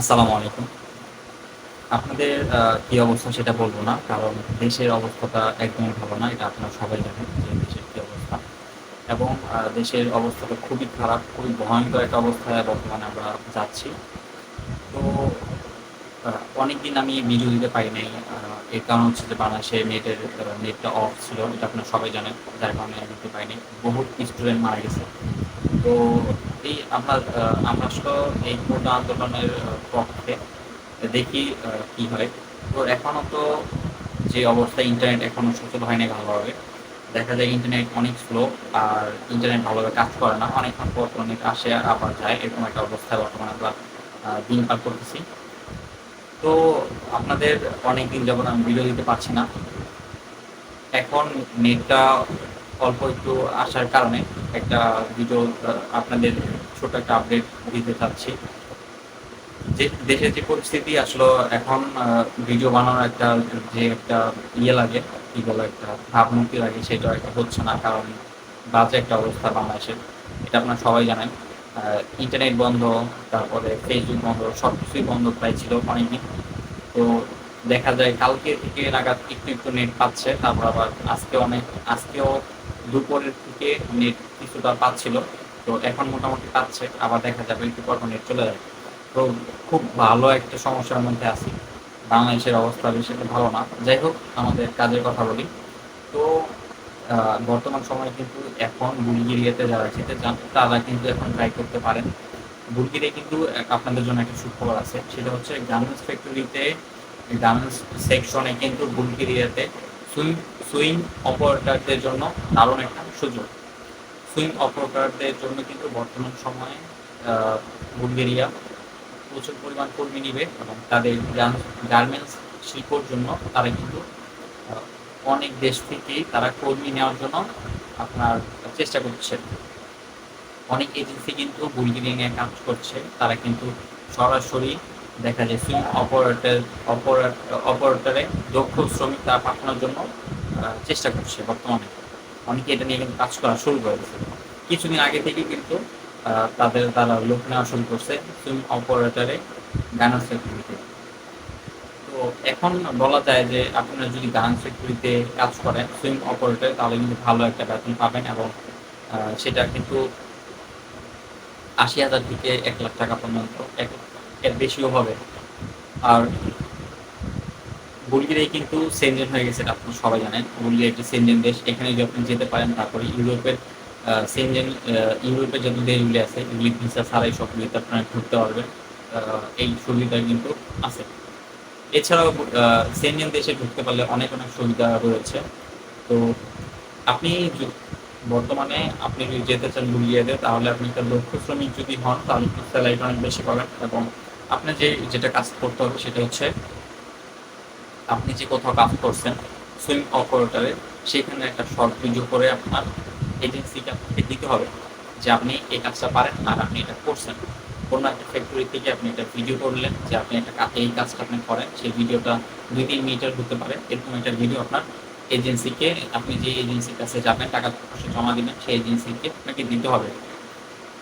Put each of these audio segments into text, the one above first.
আসসালামু আলাইকুম। আপনাদের কি অবস্থা সেটা বলব না। কারণ দেশের অবস্থাটা একদমই ভালো না। এটা আপনারা সবাই জানেন যে দেশের কি অবস্থা। এবং দেশের অবস্থাটা খুবই খারাপ, খুবই ভয়ংকর একটা অবস্থায় বর্তমানে আমরা যাচ্ছি। তো অনেকদিন আমি ভিডিও দিতে পারি নাই। এর কারণ হচ্ছে যে বাংলাদেশে নেটের নেটটা অফ ছিল। এটা আপনারা সবাই জানেন। যার কারণে আমি দিতে পারিনি। বহুত স্টুডেন্ট মারা গেছে। তো এই আমরা আমরা আসলে এই কোটা আন্দোলনের পক্ষে দেখি কি হয়। তো এখনও তো যে অবস্থায় ইন্টারনেট এখনও সচল হয় নাই ভালোভাবে। দেখা যায় ইন্টারনেট অনেক স্লো আর ইন্টারনেট ভালোভাবে কাজ করে না। অনেকক্ষণ পর, নেট আসে আবার যায়। এরকম একটা অবস্থায় বর্তমানে আমরা দিন পার করতেছি। তো আপনাদের অনেকদিন যাবৎ আমি ভিডিও দিতে পারছি না। এখন নেটটা অল্প একটু আসার কারণে একটা ভিডিও আপনাদের ছোট একটা আপডেট দিতে চাচ্ছি। যে দেশের যে পরিস্থিতি আসলে এখন ভিডিও বানানোর একটা যে একটা ইয়ে লাগে, কি বলে একটা ভাবমূর্তি লাগে সেটা একটা হচ্ছে না। কারণ বাজে একটা অবস্থা বাংলাদেশের। এটা আপনারা সবাই জানেন। ইন্টারনেট বন্ধ, তারপরে ফেসবুক বন্ধ, সবকিছুই বন্ধ প্রায় ছিল অনেকদিন। তো দেখা যায় কালকে থেকে নাগাদ একটু, একটু নেট পাচ্ছে। তারপর আবার আজকে অনেক আজকেও দুপুরের থেকে নেট কিছুটা পাচ্ছিল। তো এখন মোটামুটি পাচ্ছে। আবার দেখা যাবে একটু পর, নেট চলে যাবে। তো খুব ভালো একটা সমস্যার মধ্যে আছি। বাংলাদেশের অবস্থা বেশি একটা ভালো না। যাই হোক আমাদের কাজের কথা বলি। তো বর্তমান সময়ে কিন্তু এখন বুলগেরিয়াতে যারা যেতে চান তারা কিন্তু এখন ট্রাই করতে পারেন। বুলগেরিয়া কিন্তু আপনাদের জন্য একটা সুখবর আছে। সেটা হচ্ছে গার্মেন্টস ফ্যাক্টরিতে গার্মেন্টস সেকশনে কিন্তু বুলগেরিয়াতে সুইং সুইং অপারেটারদের জন্য দারুণ একটা সুযোগ। সুইং অপারেটারদের জন্য কিন্তু বর্তমান সময়ে বুলগেরিয়া প্রচুর পরিমাণ কর্মী নিবে এবং তাদের গার্মেন্টস শিল্পর জন্য তারা কিন্তু অনেক দেশ থেকেই তারা কর্মী নেওয়ার জন্য আপনার চেষ্টা করছে। অনেক এজেন্সি কিন্তু বুলগেরিয়া নিয়ে কাজ করছে। তারা কিন্তু সরাসরি দেখা যায় সুইং অপারেটর অপারে অপারেটরে দক্ষ শ্রমিক তারা পাঠানোর জন্য চেষ্টা করছে বর্তমানে। অনেকে এটা নিয়ে কিন্তু কাজ করা শুরু করে দিয়েছে। কিছুদিন আগে থেকেই কিন্তু তাদের তারা লোক নেওয়া শুরু করছে সুইং অপারেটরে গার্মেন্টস ফ্যাক্টরিতে। তো এখন বলা যায় যে আপনারা যদি গার্মেন্টস ফ্যাক্টরিতে কাজ করেন সুইম অপারেটর তাহলে কিন্তু ভালো একটা বেতন পাবেন এবং সেটা কিন্তু ৮০,০০০ থেকে এক লাখ টাকা পর্যন্ত এক এর বেশিও হবে। আর বুলগেরিয়া কিন্তু সেনজেন হয়ে গেছে এটা আপনারা সবাই জানেন। বুলগেরিয়া একটি সেনজেন দেশ। এখানে যদি আপনি যেতে পারেন তারপরে ইউরোপের সেনজেন ইউরোপের যত দেশগুলি আছে এগুলি ভিসা ছাড়াই সবগুলিতে আপনারা ঘুরতে পারবেন। এই সুবিধা কিন্তু আছে। এছাড়াও সেনজেন দেশে ঢুকতে পারলে অনেক, অনেক সুবিধা রয়েছে। তো আপনি বর্তমানে আপনি যদি যেতে চান বুলগেরিয়াতে তাহলে আপনি একটা দক্ষ শ্রমিক যদি হন তাহলে কিন্তু স্যালারিটা অনেক বেশি পাবেন এবং আপনার যে যেটা কাজ করতে হবে সেটা হচ্ছে আপনি যে কোথাও কাজ করছেন সুইং অপারেটরে সেখানে একটা শর্ট ভিডিও করে আপনার এজেন্সিকে আপনাকে দিতে হবে। যে আপনি এই কাজটা পারেন আর আপনি এটা করছেন। কোনো একটা ফ্যাক্টরি থেকে আপনি একটা ভিডিও করলেন যে আপনি একটা এই কাজটা আপনি করেন। সেই ভিডিওটা ২-৩ মিনিটের হতে পারে। এরকম একটা ভিডিও আপনার এজেন্সিকে আপনি যে এজেন্সির কাছে যাবেন টাকা পয়সা জমা দেবেন সেই এজেন্সিকে আপনাকে দিতে হবে।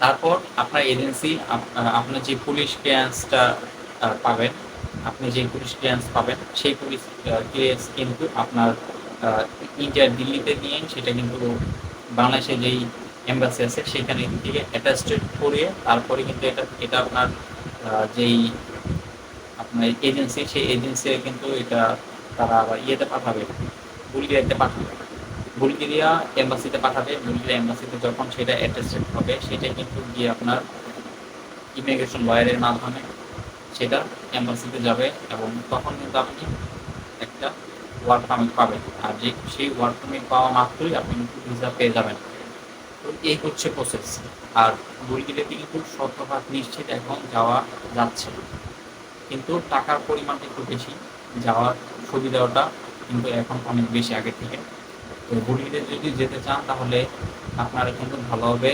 তারপর আপনার এজেন্সি আপ আপনার যে পুলিশ ক্লিয়ারেন্সটা পাবেন, আপনি যে পুলিশ ক্লিয়ারেন্স পাবেন সেই পুলিশ ক্লিয়ারেন্স কিন্তু আপনার আ ইন্ডিয়ার দিল্লিতে নিয়ে সেটা কিন্তু বাংলাদেশে যেই এম্বাসি আছে সেখানে থেকে অ্যাটাস্টেড করিয়ে তারপরে কিন্তু এটা এটা আপনার যেই আপনার এজেন্সি সেই এজেন্সি কিন্তু এটা তারা আবার ইয়েতে পাঠাবে, বুলগেরিয়াতে পাঠাবে। বুলগেরিয়া এম্বাসিতে পাঠাবে। বুলগেরিয়া এম্বাসিতে যখন সেটা অ্যাটাস্টেড হবে সেটা কিন্তু গিয়ে আপনার ইমিগ্রেশন লয়ারের মাধ্যমে সেটা এম্বাসিতে যাবে এবং তখন কিন্তু আপনি একটা ওয়ার্ক পারমিট পাবেন। আর যে সেই ওয়ার্ক পারমিট পাওয়া মাত্রই আপনি কিন্তু ভিসা পেয়ে যাবেন। তো এই হচ্ছে প্রসেস। আর বুলগেরিয়াতে কিন্তু শতভাগ নিশ্চিত এখন যাওয়া যাচ্ছে। কিন্তু টাকার পরিমাণটা একটু বেশি। যাওয়ার সুবিধাটা কিন্তু এখন অনেক বেশি আগের থেকে। তো বুলগেরিয়া যদি যেতে চান তাহলে আপনারা কিন্তু ভালোভাবে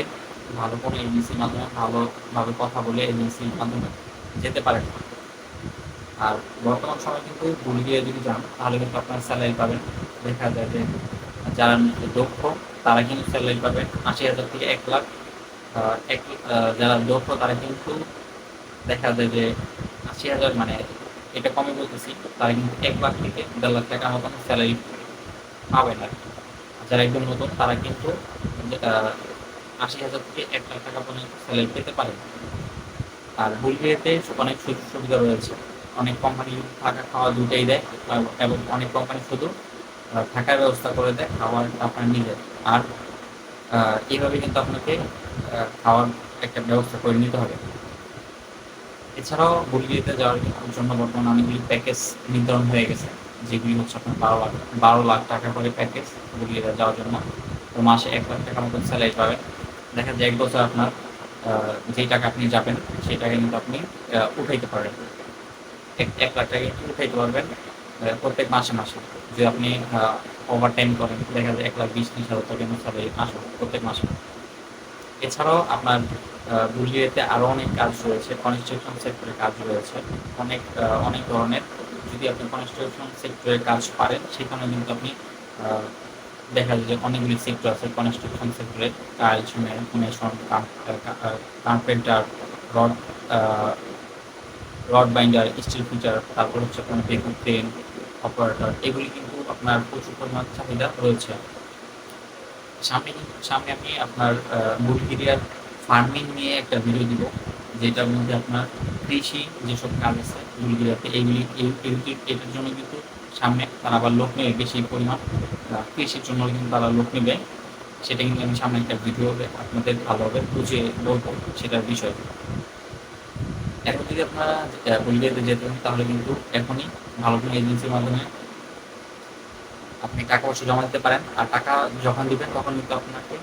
ভালো কোনো এজেন্সির মাধ্যমে ভালোভাবে কথা বলে এজেন্সির মাধ্যমে যেতে পারেন। আর বর্তমান সময় কিন্তু বুলগেরিয়া যদি যান তাহলে কিন্তু আপনার স্যালারি পাবেন। দেখা যায় যে যারা দক্ষ তারা কিন্তু স্যালারি পাবেন ৮০,০০০ থেকে ১,০০,০০০ আ এক যারা দক্ষ তারা কিন্তু দেখা যায় যে আশি হাজার মানে এটা কমে বলতেছি তারা কিন্তু এক লাখ থেকে দেড় লাখ টাকার মতন স্যালারি পাবেন আর। যারা একদম নতুন তারা কিন্তু আশি হাজার থেকে এক লাখ টাকা পর্যন্ত স্যালারি পেতে পারেন আর বুলগেরিয়াতে অনেক সুযোগ সুবিধা রয়েছে অনেক কোম্পানি থাকা খাওয়া দুটাই দেয় এবং অনেক কোম্পানি শুধু থাকার ব্যবস্থা করে দেয় খাওয়ার আপনার নিজের। আর এইভাবে কিন্তু আপনাকে খাওয়ার একটা ব্যবস্থা করে নিতে হবে। এছাড়াও বুলগেরিয়াতে যাওয়ার জন্য বর্তমানে অনেকগুলি প্যাকেজ নির্ধারণ হয়ে গেছে, যেগুলি হচ্ছে আপনার বারো লাখ বারো লাখ টাকা করে প্যাকেজ বুলগেরিয়া যাওয়ার জন্য। তো মাসে এক লাখ টাকার মতন স্যালারি পাবেন। দেখা যায় এক বছর আপনার যেই টাকা আপনি যাবেন, সেই টাকা কিন্তু আপনি উঠাইতে পারেন এক লাখ টাকা উঠাইতে পারবেন প্রত্যেক মাসে মাসে। যদি আপনি ওভার টাইম করেন দেখা যায় এক লাখ বিশ ত্রিশ হাজার টাকা আসবে প্রত্যেক মাসে। এছাড়াও আপনার আহ, আরও অনেক কাজ রয়েছে কনস্ট্রাকশন সেক্টরে কাজ রয়েছে অনেক অনেক ধরনের। যদি আপনি কনস্ট্রাকশন সেক্টরে কাজ পারেন সেখানে কিন্তু আপনি দেখা যায় যে অনেকগুলি সেক্টর আছে কনস্ট্রাকশন সেক্টরে tiles mason carpenter rod rod binder, steel fixer তারপর হচ্ছে আপনার বেকুর ক্রেন অপারেটর, এগুলি কিন্তু আপনার প্রচুর পরিমাণ চাহিদা রয়েছে। সামনে সামনে আমি আপনার বুলগেরিয়ার ফার্মিং নিয়ে একটা ভিডিও দিব, যেটার মধ্যে আপনার কৃষি যেসব কাজ আছে বুলগেরিয়াতে এইগুলি এই- এই- এটার জন্য কিন্তু সামনে তারা আবার লোক নেবে বেশি পরিমাণ। কৃষির জন্য কিন্তু তারা লোক নেবে। সেটা কিন্তু আমি সামনে একটা ভিডিও আপনাদের ভালোভাবে বুঝিয়ে বলব সেটার বিষয়। এখন যদি আপনারা বুলগেরিয়াতে যেতে তাহলে কিন্তু এখনই ভালো কোনো এজেন্সির মাধ্যমে আপনি টাকা পয়সা জমা দিতে পারেন। আর টাকা যখন দিবেন, তখন কিন্তু আপনাকে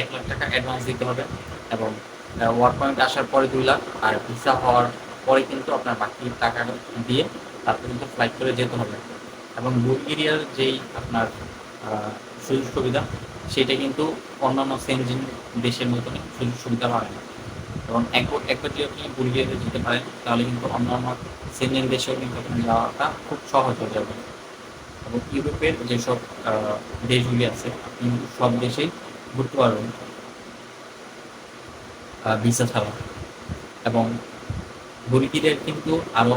এক লাখ টাকা অ্যাডভান্স দিতে হবে এবং ওয়ার্ক পয়েন্ট আসার পরে দুই লাখ, আর ভিসা হওয়ার পরে কিন্তু আপনার বাকি টাকা দিয়ে তারপর কিন্তু ফ্লাইট করে যেতে হবে। এবং বুলগেরিয়ার যেই আপনার সুযোগ সুবিধা, সেটা কিন্তু অন্যান্য সেনজিন দেশের মতনই সুযোগ সুবিধা হয় না। এবং একবার যদি আপনি বুলগেরিয়াতে যেতে পারেন, তাহলে কিন্তু অন্যান্য সেনজিন দেশেও কিন্তু আপনার যাওয়াটা খুব সহজ হয়ে যাবে। এবং ইউরোপের যেসব দেশগুলি আছে, আপনি সব দেশেই ঘুরতে পারবেন। ভিসা ছাড়া। এবং বুলগেরিয়ার কিন্তু আরও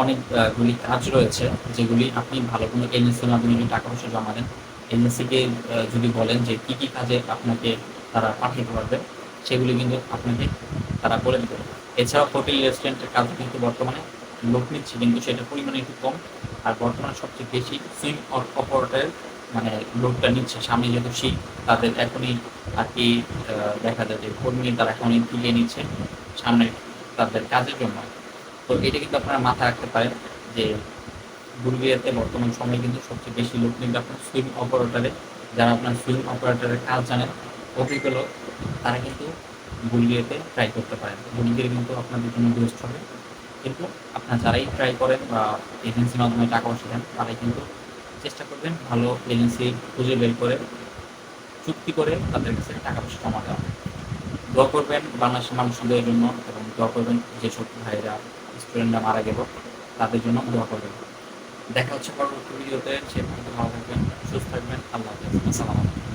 অনেকগুলি কাজ রয়েছে, যেগুলি আপনি ভালো কোনো এজেন্সির মাধ্যমে যদি টাকা পয়সা জমা দেন এজেন্সিকে যদি বলেন যে কী কী কাজে আপনাকে তারা পাঠাতে পারবে সেগুলি কিন্তু আপনাকে তারা বলে দেবে এছাড়াও হোটেল রেস্টুরেন্টের কাজ কিন্তু বর্তমানে লোক নিচ্ছে, কিন্তু সেটার পরিমাণ একটু কম। আর বর্তমানে সবচেয়ে বেশি সুইং অপারেটরের মানে লোকটা নিচ্ছে সামনে যেহেতু শীত, তাদের এখনই আর কি দেখা যায় যে কর্মী তারা এখনই তুলে নিচ্ছে সামনে তাদের কাজের জন্য। তো এটা কিন্তু আপনারা মাথায় রাখতে পারেন যে বুলগেরিয়াতে বর্তমান সময়ে কিন্তু সবচেয়ে বেশি লোক কিন্তু আপনার সুইম অপারেটারে, যারা আপনার সুইম অপারেটারের কাজ জানেন অভিজ্ঞ লোক, তারা কিন্তু বুলগেরিয়াতে ট্রাই করতে পারেন। বুলগেরিয়া কিন্তু আপনাদের জন্য বেস্ট হবে। কিন্তু আপনার যারাই ট্রাই করেন বা এজেন্সির মাধ্যমে টাকা পয়সা দেন, তারাই কিন্তু চেষ্টা করবেন ভালো এজেন্সি খুঁজে বের করে, চুক্তি করে তাদের কাছে টাকা পয়সা জমা দেওয়া। দোয়া করবেন বাংলাদেশের মানুষদের জন্য এবং দোয়া করবেন যেসব ভাইরা স্টুডেন্টরা মারা গেল, তাদের জন্য দোয়া করবেন। দেখা হচ্ছে পরবর্তী ভিডিওতে। সে ভালো থাকবেন, সুস্থ থাকবেন। আল্লাহ হাফেজ। আসসালামু আলাইকুম।